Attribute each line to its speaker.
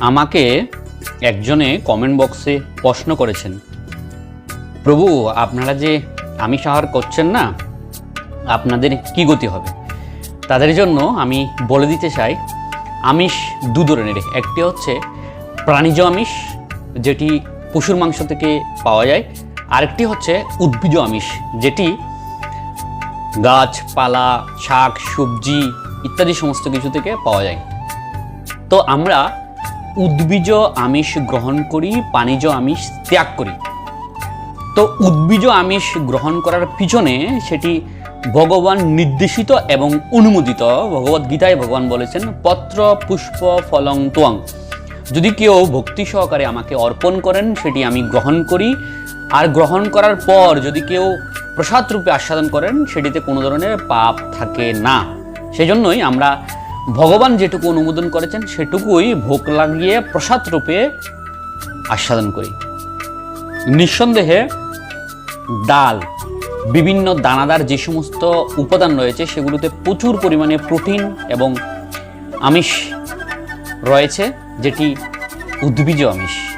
Speaker 1: আমাকে একজনে কমেন্ট বক্সে প্রশ্ন করেছেন। প্রভু, আপনারা যে আমিষ আহার করছেন না, আপনাদের কি গতি হবে? তাদের জন্য আমি বলে দিতে চাই, আমিষ দু ধরনের। একটি হচ্ছে প্রাণীজ আমিষ, যেটি পশুর মাংস থেকে পাওয়া যায়। আরেকটি হচ্ছে উদ্ভিজ আমিষ, যেটি গাছপালা শাক, সবজি ইত্যাদি সমস্ত কিছু থেকে পাওয়া যায়। তো আমরা উদ্ভিজ আমিষ গ্রহণ করি, পানিজ আমিষ ত্যাগ করি। তো উদ্ভিজ আমিষ গ্রহণ করার পিছনে সেটি ভগবান নির্দেশিত এবং অনুমোদিত। ভগবদ গীতায় ভগবান বলেছেন, পত্র, পুষ্প, ফলং তোয়াং। যদি কেউ ভক্তি সহকারে আমাকে অর্পণ করেন, সেটি আমি গ্রহণ করি। আর গ্রহণ করার পর যদি কেউ প্রসাদ রূপে আস্বাদন করেন, সেটিতে কোনো ধরনের পাপ থাকে না। সেজন্যই আমরা ভগবান যেটুকু অনুমোদন করেছেন, সেটুকুই ভোগ লাগিয়ে প্রসাদ রূপে আস্বাদন করি। নিঃসন্দেহে ডাল, বিভিন্ন দানাদার যে সমস্ত উপাদান রয়েছে, সেগুলোতে প্রচুর পরিমাণে প্রোটিন এবং আমিষ রয়েছে, যেটি উদ্ভিজ আমিষ।